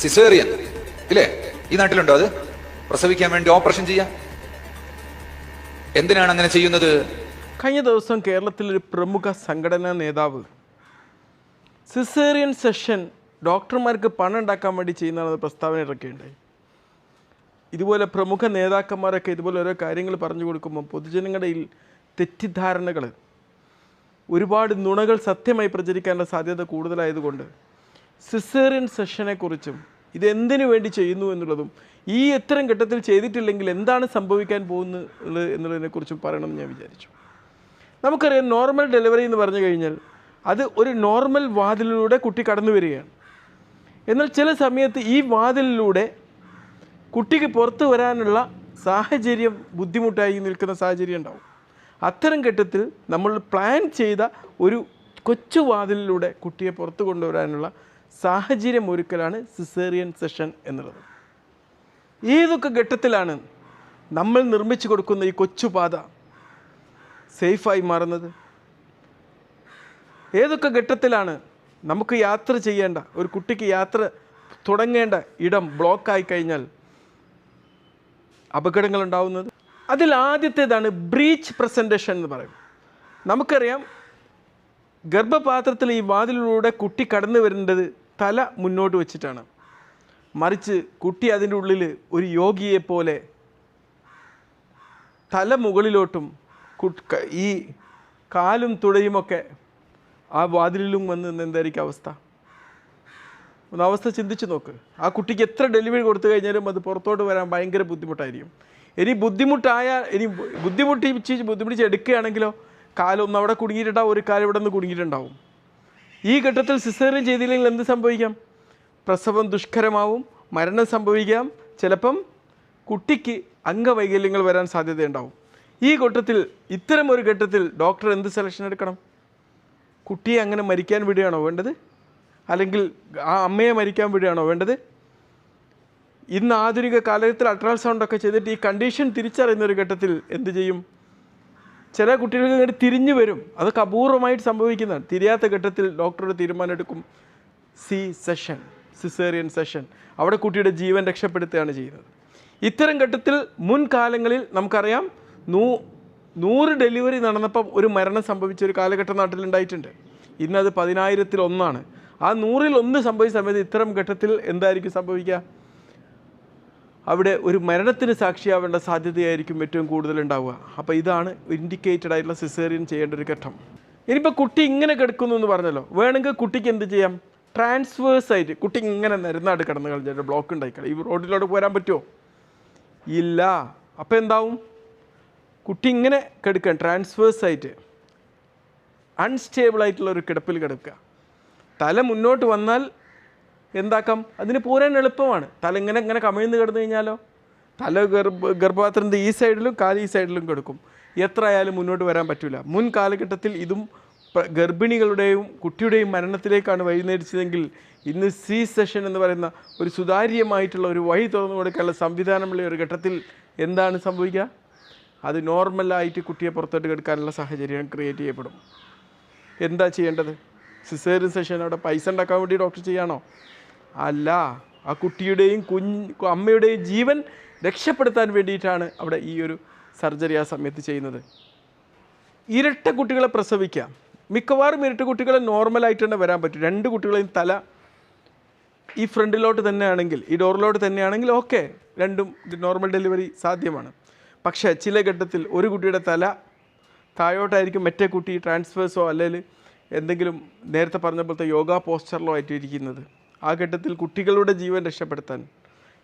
Caesarean. ഇല്ലേ? ഈ നാട്ടിലുണ്ടോ അത്? പ്രസവിക്കാൻ വേണ്ടി ഓപ്പറേഷൻ ചെയ്യാം എന്തിനാണ് അങ്ങനെ ചെയ്യുന്നത്? കഴിഞ്ഞ ദിവസം കേരളത്തിലെ ഒരു പ്രമുഖ സംഘടനാ നേതാവ് സിസേറിയൻ സെഷൻ ഡോക്ടർമാർക്ക് പണം ഉണ്ടാക്കാൻ വേണ്ടി ചെയ്യുന്നതാണ് പ്രസ്താവന ഇറക്കിയിട്ടുണ്ടായി ഇതുപോലെ പ്രമുഖ നേതാക്കന്മാരൊക്കെ ഇതുപോലെ ഓരോ കാര്യങ്ങൾ പറഞ്ഞു കൊടുക്കുമ്പോൾ പൊതുജനങ്ങളുടെ തെറ്റിദ്ധാരണകൾ ഒരുപാട് നുണകൾ സത്യമായി പ്രചരിക്കാനുള്ള സാധ്യത കൂടുതലായതുകൊണ്ട് സിസേറിയൻ സെഷനെക്കുറിച്ചും ഇതെന്തിനു വേണ്ടി ചെയ്യുന്നു എന്നുള്ളതും ഈ എത്തരം ഘട്ടത്തിൽ ചെയ്തിട്ടില്ലെങ്കിൽ എന്താണ് സംഭവിക്കാൻ പോകുന്നത് എന്നുള്ളതിനെക്കുറിച്ചും പറയണം ഞാൻ വിചാരിച്ചു. നമുക്കറിയാം നോർമൽ ഡെലിവറി എന്ന് പറഞ്ഞു കഴിഞ്ഞാൽ അത് ഒരു നോർമൽ വാതിലിലൂടെ കുട്ടി കടന്നു വരികയാണ്. എന്നാൽ ചില സമയത്ത് ഈ വാതിലിലൂടെ കുട്ടിക്ക് പുറത്തു വരാനുള്ള സാഹചര്യം ബുദ്ധിമുട്ടായി നിൽക്കുന്ന സാഹചര്യം ഉണ്ടാവും. അത്തരം ഘട്ടത്തിൽ നമ്മൾ പ്ലാൻ ചെയ്ത ഒരു കൊച്ചു വാതിലിലൂടെ കുട്ടിയെ പുറത്തു കൊണ്ടുവരാനുള്ള സാഹചര്യം ഒരുക്കലാണ് സിസേറിയൻ സെഷൻ എന്നുള്ളത്. ഏതൊക്കെ ഘട്ടത്തിലാണ് നമ്മൾ നിർമ്മിച്ചു കൊടുക്കുന്ന ഈ കൊച്ചുപാത സേഫായി മാറുന്നത്? ഏതൊക്കെ ഘട്ടത്തിലാണ് നമുക്ക് യാത്ര ചെയ്യേണ്ട ഒരു കുട്ടിക്ക് യാത്ര തുടങ്ങേണ്ട ഇടം ബ്ലോക്കായി കഴിഞ്ഞാൽ അപകടങ്ങൾ ഉണ്ടാവുന്നത് അതിൽ ആദ്യത്തേതാണ് ബ്രീച്ച് പ്രസന്റേഷൻ എന്ന് പറയും നമുക്കറിയാം ഗർഭപാത്രത്തിൽ ഈ വാതിലിലൂടെ കുട്ടി കടന്നു വരേണ്ടത് തല മുന്നോട്ട് വെച്ചിട്ടാണ്. മറിച്ച് കുട്ടി അതിന്റെ ഉള്ളിൽ ഒരു യോഗിയെപ്പോലെ തല മുകളിലോട്ടും ഈ കാലും തുടയുമൊക്കെ ആ വാതിലിലും വന്ന് എന്തായിരിക്കും അവസ്ഥ? ഒന്ന് അവസ്ഥ ചിന്തിച്ച് നോക്ക്. ആ കുട്ടിക്ക് എത്ര ഡെലിവറി കൊടുത്തു കഴിഞ്ഞാലും അത് പുറത്തോട്ട് വരാൻ ഭയങ്കര ബുദ്ധിമുട്ടായിരിക്കും. ഇനി ബുദ്ധിമുട്ടായാൽ ഇനി ബുദ്ധിമുട്ടിച്ച് ബുദ്ധിമുട്ടിച്ച് എടുക്കുകയാണെങ്കിലോ കാലൊന്നും അവിടെ കുടുങ്ങിയിട്ടുണ്ടാവും ഒരു കാലം ഇവിടെ നിന്ന് കുടുങ്ങിയിട്ടുണ്ടാവും. ഈ ഘട്ടത്തിൽ സിസേറിയൻ ചെയ്തില്ലെങ്കിൽ എന്ത് സംഭവിക്കാം? പ്രസവം ദുഷ്കരമാവും മരണം സംഭവിക്കാം. ചിലപ്പം കുട്ടിക്ക് അംഗവൈകല്യങ്ങൾ വരാൻ സാധ്യതയുണ്ടാവും. ഈ ഘട്ടത്തിൽ ഇത്തരം ഒരു ഘട്ടത്തിൽ ഡോക്ടർ എന്ത് സെലക്ഷൻ എടുക്കണം? കുട്ടിയെ അങ്ങനെ മരിക്കാൻ വിടുകയാണോ വേണ്ടത്? അല്ലെങ്കിൽ ആ അമ്മയെ മരിക്കാൻ വിടുകയാണോ വേണ്ടത്? ഇന്ന് ആധുനിക കാലഘട്ടത്തിൽ അൾട്രാസൗണ്ട് ഒക്കെ ചെയ്തിട്ട് ഈ കണ്ടീഷൻ തിരിച്ചറിയുന്ന ഒരു ഘട്ടത്തിൽ എന്ത് ചെയ്യും? ചില കുട്ടികൾക്ക് ഇങ്ങോട്ട് തിരിഞ്ഞു വരും. അതൊക്കെ അപൂർവമായിട്ട് സംഭവിക്കുന്നതാണ്. തിരിയാത്ത ഘട്ടത്തിൽ ഡോക്ടറുടെ തീരുമാനം എടുക്കും സി സെഷൻ സിസേറിയൻ സെഷൻ അവിടെ കുട്ടിയുടെ ജീവൻ രക്ഷപ്പെടുത്തുകയാണ് ചെയ്യുന്നത്. ഇത്തരം ഘട്ടത്തിൽ മുൻകാലങ്ങളിൽ നമുക്കറിയാം നൂ നൂറ് ഡെലിവറി നടന്നപ്പം ഒരു മരണം സംഭവിച്ച ഒരു കാലഘട്ടം നാട്ടിലുണ്ടായിട്ടുണ്ട് ഇന്നത് പതിനായിരത്തിൽ ഒന്നാണ് ആ നൂറിൽ ഒന്ന് സംഭവിച്ച സമയത്ത് ഇത്തരം ഘട്ടത്തിൽ എന്തായിരിക്കും സംഭവിക്കുക? അവിടെ ഒരു മരണത്തിന് സാക്ഷിയാവേണ്ട സാധ്യതയായിരിക്കും ഏറ്റവും കൂടുതൽ ഉണ്ടാവുക. അപ്പോൾ ഇതാണ് ഇൻഡിക്കേറ്റഡ് ആയിട്ടുള്ള സിസേറിയൻ ചെയ്യേണ്ട ഒരു ഘട്ടം. ഇനിയിപ്പോൾ കുട്ടി ഇങ്ങനെ കിടക്കുന്നു എന്ന് പറഞ്ഞല്ലോ. വേണമെങ്കിൽ കുട്ടിക്ക് എന്ത് ചെയ്യാം? ട്രാൻസ്വേഴ്സ് ആയിട്ട് കുട്ടി ഇങ്ങനെ നിരന്നാട് കിടന്ന് കളഞ്ഞിട്ട് ബ്ലോക്ക് ഉണ്ടായിക്കളെ ഈ റോഡിലോട്ട് പോരാൻ പറ്റുമോ ഇല്ല. അപ്പോൾ എന്താവും? കുട്ടി ഇങ്ങനെ കിടക്കാൻ ട്രാൻസ്വേഴ്സ് ആയിട്ട് അൺസ്റ്റേബിൾ ആയിട്ടുള്ള ഒരു കിടപ്പിൽ കിടക്കുക. തല മുന്നോട്ട് വന്നാൽ എന്താക്കാം? അതിന് പൂരാൻ എളുപ്പമാണ്. തല ഇങ്ങനെ ഇങ്ങനെ കമിഴ്ന്ന് കിടന്നു കഴിഞ്ഞാലോ? തല ഗർഭ ഗർഭപാത്രത്തിന്റെ ഈ സൈഡിലും കാൽ ഈ സൈഡിലും കിടക്കും. എത്ര ആയാലും മുന്നോട്ട് വരാൻ പറ്റില്ല മുൻ കാലഘട്ടത്തിൽ ഇതും ഗർഭിണികളുടെയും കുട്ടിയുടെയും മരണത്തിലേക്കാണ് വൈകുന്നേരിച്ചതെങ്കിൽ ഇന്ന് സി സെഷൻ എന്ന് പറയുന്ന ഒരു സുതാര്യമായിട്ടുള്ള ഒരു വഴി തുറന്നു കൊടുക്കാനുള്ള സംവിധാനമുള്ള ഒരു ഘട്ടത്തിൽ എന്താണ് സംഭവിക്കുക? അത് നോർമലായിട്ട് കുട്ടിയെ പുറത്തോട്ട് കെടുക്കാനുള്ള സാഹചര്യം ക്രിയേറ്റ് ചെയ്യപ്പെടും. എന്താ ചെയ്യേണ്ടത്? സിസേറിയൻ സെഷൻ അവിടെ പൈസ ഉണ്ടാക്കാൻ വേണ്ടി ഡോക്ടർ ചെയ്യാണോ? അല്ല ആ കുട്ടിയുടെയും കുഞ്ഞ് അമ്മയുടെയും ജീവൻ രക്ഷപ്പെടുത്താൻ വേണ്ടിയിട്ടാണ് അവിടെ ഈ ഒരു സർജറി ആ സമയത്ത് ചെയ്യുന്നത്. ഇരട്ട കുട്ടികളെ പ്രസവിക്കാം. മിക്കവാറും ഇരട്ട കുട്ടികളെ നോർമലായിട്ട് തന്നെ വരാൻ പറ്റും. രണ്ട് കുട്ടികളെയും തല ഈ ഫ്രണ്ടിലോട്ട് തന്നെയാണെങ്കിൽ ഈ ഡോറിലോട്ട് തന്നെയാണെങ്കിൽ ഓക്കെ രണ്ടും നോർമൽ ഡെലിവറി സാധ്യമാണ്. പക്ഷേ ചില ഘട്ടത്തിൽ ഒരു കുട്ടിയുടെ തല താഴോട്ടായിരിക്കും മറ്റേ കുട്ടി ട്രാൻസ്ഫേഴ്സോ അല്ലെങ്കിൽ എന്തെങ്കിലും നേരത്തെ പറഞ്ഞ പോലത്തെ യോഗ പോസ്റ്ററിലോ ആയിട്ട് ഇരിക്കുന്നത്. ആ ഘട്ടത്തിൽ കുട്ടികളുടെ ജീവൻ രക്ഷപ്പെടുത്താൻ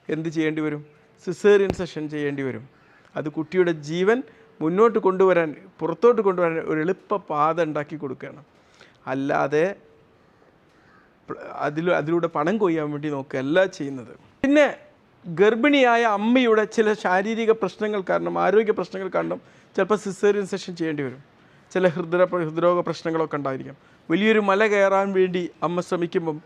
എന്ത് ചെയ്യേണ്ടി വരും? സിസേറിയൻ സെഷൻ ചെയ്യേണ്ടി വരും. അത് കുട്ടിയുടെ ജീവൻ മുന്നോട്ട് കൊണ്ടുവരാൻ പുറത്തോട്ട് കൊണ്ടുവരാൻ ഒരു എളുപ്പ പാത ഉണ്ടാക്കി കൊടുക്കുകയാണ്. അല്ലാതെ അതിൽ അതിലൂടെ പണം കൊയ്യാൻ വേണ്ടി നോക്കുകയല്ല ചെയ്യുന്നത്. പിന്നെ ഗർഭിണിയായ അമ്മയുടെ ചില ശാരീരിക പ്രശ്നങ്ങൾ കാരണം ആരോഗ്യ പ്രശ്നങ്ങൾ കാരണം ചിലപ്പോൾ സിസേറിയൻ സെഷൻ ചെയ്യേണ്ടി വരും. ചില ഹൃദ്ര ഹൃദ്രോഗ പ്രശ്നങ്ങളൊക്കെ ഉണ്ടായിരിക്കാം. വലിയൊരു മല കയറാൻ വേണ്ടി അമ്മ ശ്രമിക്കുമ്പം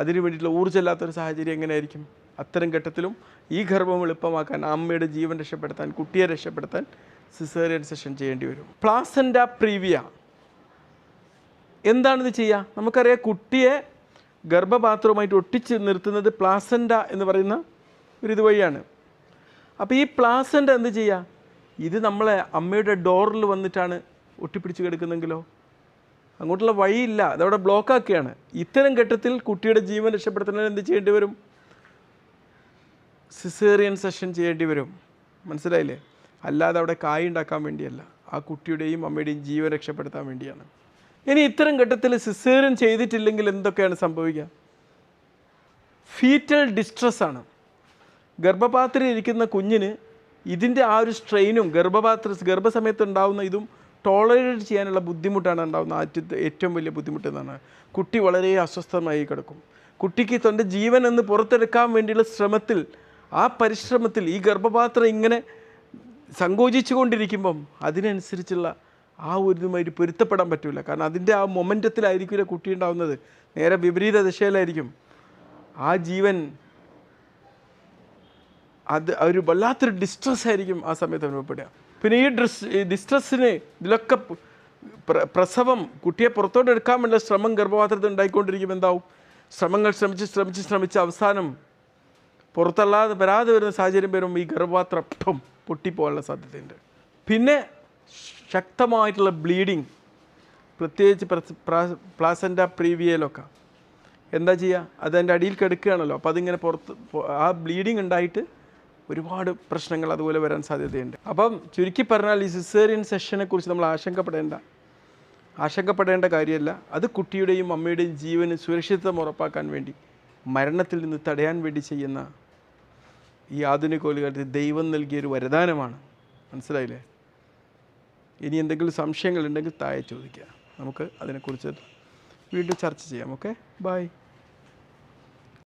അതിനു വേണ്ടിയിട്ടുള്ള ഊർജമില്ലാത്തൊരു സാഹചര്യം എങ്ങനെയായിരിക്കും? അത്തരം ഘട്ടത്തിലും ഈ ഗർഭം എളുപ്പമാക്കാൻ അമ്മയുടെ ജീവൻ രക്ഷപ്പെടുത്താൻ കുട്ടിയെ രക്ഷപ്പെടുത്താൻ സിസേറിയൻ സെഷൻ ചെയ്യേണ്ടി വരും. Placenta praevia. എന്താണിത് ചെയ്യുക നമുക്കറിയാം കുട്ടിയെ ഗർഭപാത്രവുമായിട്ട് ഒട്ടിച്ച് നിർത്തുന്നത് പ്ലാസൻഡ എന്ന് പറയുന്ന ഒരു ഇതുവഴിയാണ് അപ്പോൾ ഈ പ്ലാസൻഡ എന്ത് ചെയ്യുക ഇത് നമ്മളെ അമ്മയുടെ ഡോറിൽ വന്നിട്ടാണ് ഒട്ടിപ്പിടിച്ച് കിടക്കുന്നെങ്കിലോ അങ്ങോട്ടുള്ള വഴിയില്ല. അതവിടെ ബ്ലോക്കാക്കുകയാണ് ഇത്തരം ഘട്ടത്തിൽ കുട്ടിയുടെ ജീവൻ രക്ഷപ്പെടുത്തുന്നതിന് എന്ത് ചെയ്യേണ്ടി വരും? സിസേറിയൻ സെഷൻ ചെയ്യേണ്ടി വരും. മനസ്സിലായില്ലേ? അല്ലാതെ അവിടെ കായ് ഉണ്ടാക്കാൻ വേണ്ടിയല്ല. ആ കുട്ടിയുടെയും അമ്മയുടെയും ജീവൻ രക്ഷപ്പെടുത്താൻ വേണ്ടിയാണ്. ഇനി ഇത്തരം ഘട്ടത്തിൽ സിസേറിയൻ ചെയ്തിട്ടില്ലെങ്കിൽ എന്തൊക്കെയാണ് സംഭവിക്കുക? ഫീറ്റൽ ഡിസ്ട്രസ് ആണ്. ഗർഭപാത്രയിൽ ഇരിക്കുന്ന കുഞ്ഞിന് ഇതിന്റെ ആ ഒരു സ്ട്രെയിനും ഗർഭപാത്ര ഗർഭസമയത്ത് ഉണ്ടാവുന്ന ഇതും ടോളറേറ്റ് ചെയ്യാനുള്ള ബുദ്ധിമുട്ടാണ് ഉണ്ടാകുന്ന ആദ്യത്തെ ഏറ്റവും വലിയ ബുദ്ധിമുട്ട് എന്നാണ്. കുട്ടി വളരെ അസ്വസ്ഥമായി കിടക്കും. കുട്ടിക്ക് തന്റെ ജീവൻ എന്ന് പുറത്തെടുക്കാൻ വേണ്ടിയുള്ള ശ്രമത്തിൽ ആ പരിശ്രമത്തിൽ ഈ ഗർഭപാത്രം ഇങ്ങനെ സങ്കോചിച്ചു കൊണ്ടിരിക്കുമ്പം അതിനനുസരിച്ചുള്ള ആ ഒരു ഇതുമായിട്ട് പൊരുത്തപ്പെടാൻ പറ്റില്ല കാരണം അതിന്റെ ആ മൊമെന്റത്തിലായിരിക്കില്ല കുട്ടി ഉണ്ടാവുന്നത്. നേരെ വിപരീത ദിശയിലായിരിക്കും. ആ ജീവൻ അത് ഒരു വല്ലാത്തൊരു ഡിസ്ട്രസ് ആയിരിക്കും ആ സമയത്ത് അനുഭവപ്പെടുക. പിന്നെ ഈ ഡ്രസ് ഡിസ്ട്രെസ്സിന് ഇതിലൊക്കെ പ്ര- പ്രസവം കുട്ടിയെ പുറത്തോട്ട് എടുക്കാൻ വേണ്ട ശ്രമം ഗർഭപാത്രത്തിൽ ഉണ്ടായിക്കൊണ്ടിരിക്കും എന്താവും? ശ്രമങ്ങൾ ശ്രമിച്ച് ശ്രമിച്ച് ശ്രമിച്ച് അവസാനം പുറത്തല്ലാതെ വരാതെ വരുന്ന സാഹചര്യം വരുമ്പോൾ ഈ ഗർഭപാത്രം ഠം പൊട്ടിപ്പോകാനുള്ള സാധ്യതയുണ്ട്. പിന്നെ ശക്തമായിട്ടുള്ള ബ്ലീഡിങ് പ്രത്യേകിച്ച് പ്ലാസന്റ പ്രീവിയയിലൊക്കെ. എന്താ ചെയ്യുക അതിന്റെ അടിയിൽ കിടക്കുകയാണല്ലോ. അപ്പോൾ അതിങ്ങനെ പുറത്ത് ആ ബ്ലീഡിങ് ഉണ്ടായിട്ട് ഒരുപാട് പ്രശ്നങ്ങൾ അതുപോലെ വരാൻ സാധ്യതയുണ്ട്. അപ്പം ചുരുക്കി പറഞ്ഞാൽ ഈ സിസേറിയൻ സെഷനെ കുറിച്ച് നമ്മൾ ആശങ്കപ്പെടേണ്ട. ആശങ്കപ്പെടേണ്ട കാര്യമല്ല. അത് കുട്ടിയുടെയും അമ്മയുടെയും ജീവന് സുരക്ഷിതം ഉറപ്പാക്കാൻ വേണ്ടി മരണത്തിൽ നിന്ന് തടയാൻ വേണ്ടി ചെയ്യുന്ന ഈ ആധുനിക കോലുകാലത്ത് ദൈവം നൽകിയ ഒരു വരദാനമാണ്. മനസ്സിലായില്ലേ? ഇനി എന്തെങ്കിലും സംശയങ്ങളുണ്ടെങ്കിൽ താഴെ ചോദിക്കുക. നമുക്ക് അതിനെക്കുറിച്ച് വീണ്ടും ചർച്ച ചെയ്യാം. ഓക്കെ? ബൈ.